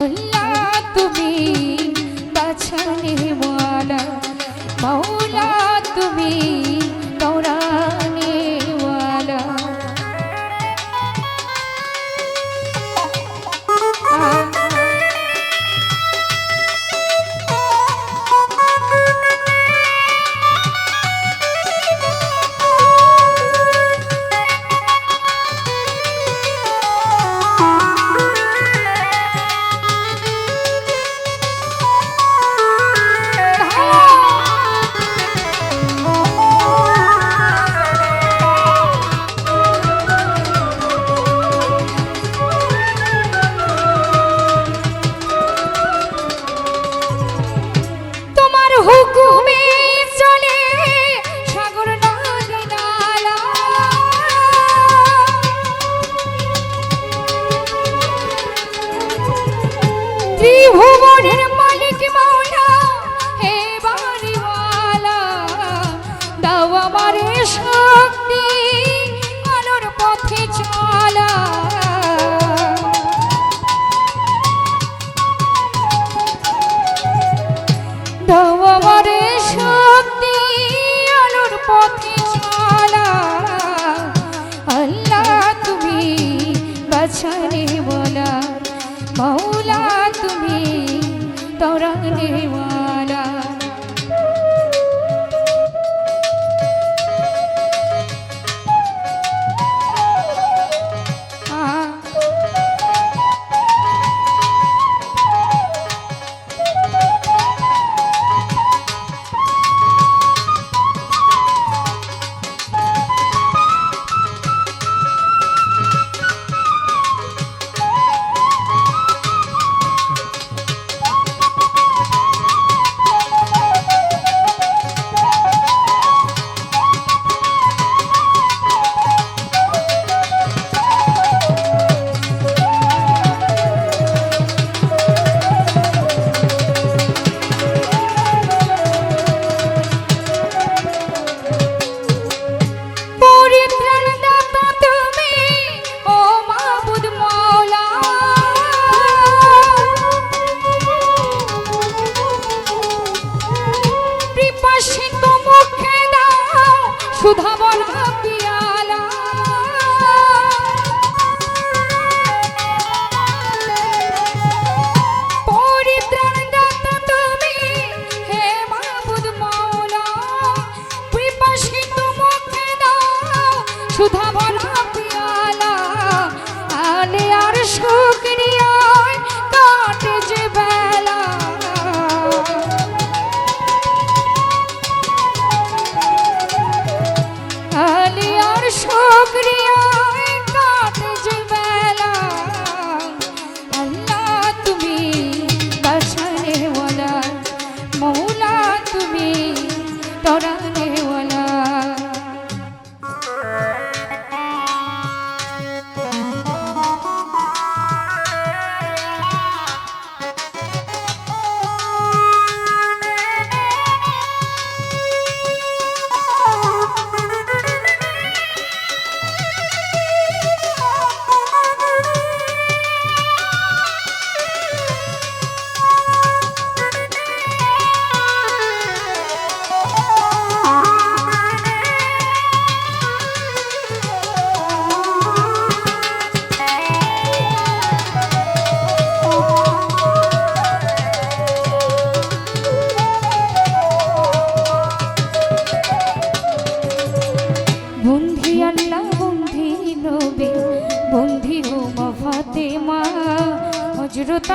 আল্লাহ ত্রিভুবনের মালিক মাওলা হে বাড়িওয়ালা দাও আমারে শক্তি আলোর পথে চলা। দাও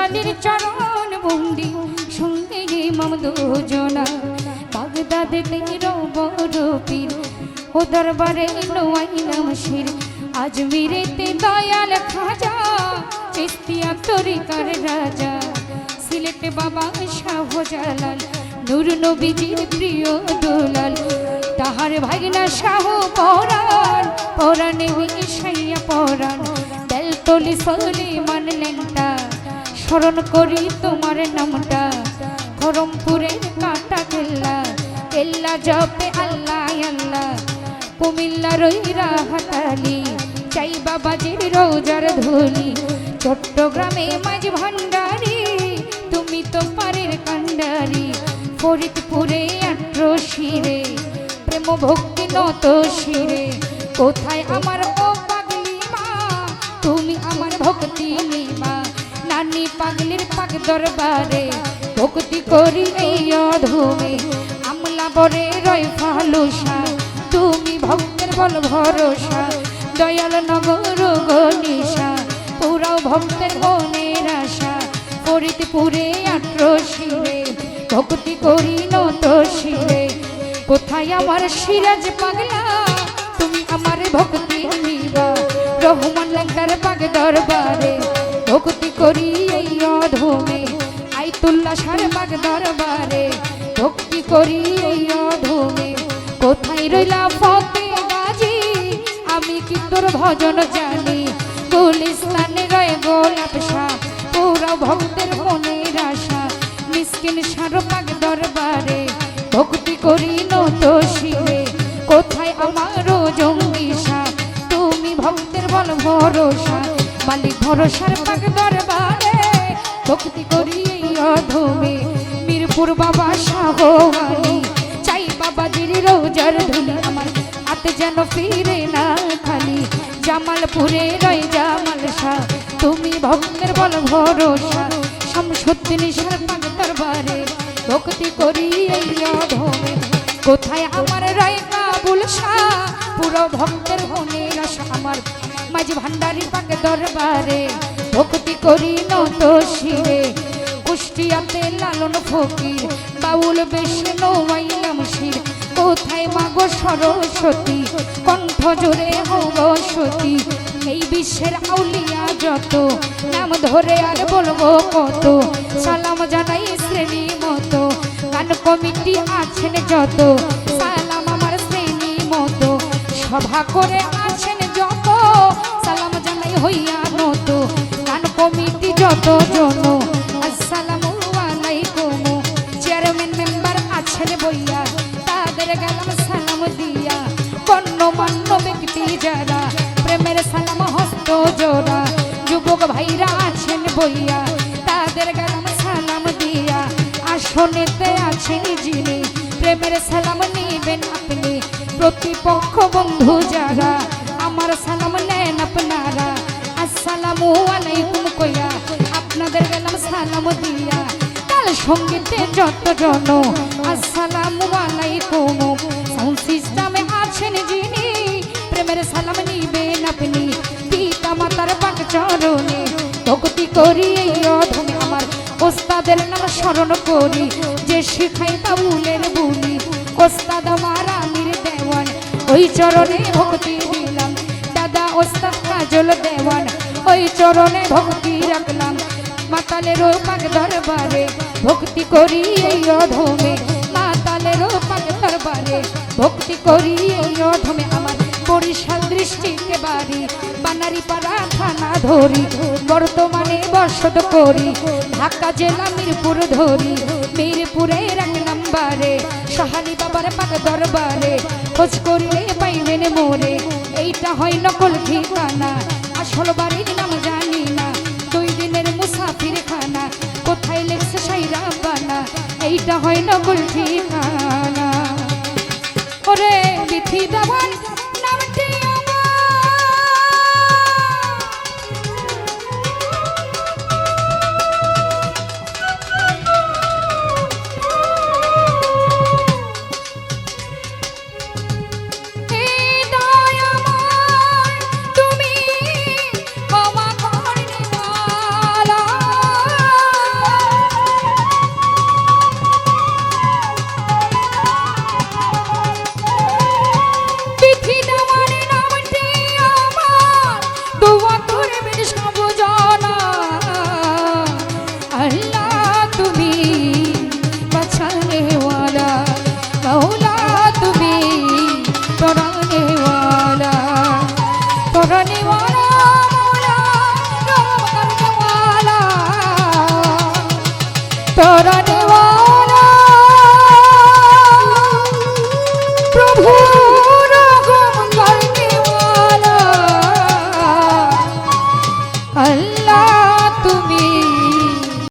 আলীর চরণ বন্দি। সঙ্গে ইমাম দুজনা, বাগদাদে রবর পীর। ও দরবারে নোয়াইলাম শির। আজমিরেতে দয়াল খাজা চিস্তিয়া তরিকার রাজা। সিলেটে বাবা শাহজালাল নূর নবীজির প্রিয় দুলাল। তাহার ভাগনা শাহ পরাণ, পরাণে মিশাইয়া পরাণ। বেলতলি সলি মানলেনটা স্মরণ করি তোমার নামটা। খরমপুরে কাটা কেল্লা কেল্লা জপে আল্লাহ আল্লাহ। কুমিল্লা রইরা হাতালি চাই বাবাজির রোজার ধনি চট্টগ্রামে মাঝ ভান্ডারি, তুমি তো পারের কান্ডারি ফরিদপুরে আট্রো শিরে, প্রেম ভক্তি নত শিরে। কোথায় আমার ও পাগলি মা তুমি আমার ভক্তি মা নানি পাগলির পাগ দরবারে, ভক্তি করি এই অধমে। আমলা বরে রয় ফালুসা, তুমি ভক্তের বল ভরসা। দয়াল নগর গনিশা পুরাও ভক্তের মনের আশা ফরিদপুরে আট্র শিরে ভক্তি করি নত শিরে কোথায় আমার সিরাজ পাগলা? তুমি আমার ভক্তি নিবা। রহমান লঙ্কার পাগ দরবারে ভক্তি করি এই অধমে। আইতুল্লাহ সার পাগ দরবারে ভক্তি করি এই অধমে। কোথায় রইলা ফতে গাজি আমি কি তোর ভজন জানি? গুলিস্তানে রয়ে গোলাপ শাহ, পুরা ভক্তের মনের আশা। মিসকিন সারপাক দরবারে ভক্তি করি নত শিরে কোথায় আমারও জঙ্গিসা তুমি ভক্তের বল ভরসা। মালিক, ভরসার পাক দরবারে। ভক্তি করি অধমে। মিরপুর বাবা শাহওয়ালি চাই বাবা বাবাজির রোজার ধুলি আমার হাতে যেন ফিরে না খালি। জামালপুরে রয় জামাল শাহ, তুমি ভক্তের বল ভরসা। সমসত্যি নিশার পাক দরবারে ভক্তি করি এই অধমে। কোথায় আমার রয় কাবুল শাহ? পুরো ভক্তের আশা আমার মাঝ ভান্ডারি পাক দরবারে, ভক্তি করি নত শিরে। কুষ্টিয়াতে লালন ফকির, বাউল বেশে নৌয়াইলাম শির। কোথায় মাগো সরস্বতী, কণ্ঠ জোরে হব সতী। এই বিশ্বের আউলিয়া যত, নাম ধরে আর বলব কত। সালাম জানাই শ্রেণি মতো, গান কমিটি আছেন যত। সালাম আমার শ্রেণি মতো, সভা করে হইয়া নত গান কমিটি যত জন আসসালামু আলাইকুম। চেয়ারম্যান মেম্বার আছেন বইয়া, তাদের গেলাম সালাম দিয়া। গণ্যমান্য ব্যক্তি যারা, প্রেমের সালাম হস্ত জোড়া। যুবক ভাইরা আছেন বইয়া, তাদের গেলাম সালাম দিয়া। আসনেতে আছেন যিনি, প্রেমের সালাম নিবেন আপনি। প্রতিপক্ষ বন্ধু যারা সঙ্গীতে যত জন, আসসালামু আলাইকুম। সাউন্ড সিস্টেমে আছেন যিনি, প্রেমের সালাম নিবেন আপনি, পিতা মাতার পাক চরণে। ভক্তি করি এই অধমে আমার ওস্তাদের নাম স্মরণ করি, যে শিখাই বাউলের বুলি। ওস্তাদ আমার আমির দেওয়ান, ওই চরণে ভক্তি দিলাম। দাদা ওস্তাদ কাজল দেওয়ান, ওই চরণে ভক্তি রাখলাম। মাতালের পাক দরবারে ভক্তি করি এই অধমে। মাতালের দরবারে ভক্তি করি এই অধমে। আমার বরিশাল দৃষ্টিতে বাড়ি, বানারি পাড়া থানা ধরি। বর্তমানে বসত করি, ঢাকা জেলা মিরপুর ধরি। মিরপুরে এক নাম্বারে সাহালি বাবার পাক দরবারে। খোঁজ করিলে পাইবেন মোরে। এইটা হয় নকল ঠিকানা, আসল বাড়ির নাম জানি। লেখছে সাইরা বানা এইটা হয় নকল ঠিকানা ওরে বিথি দেওয়ান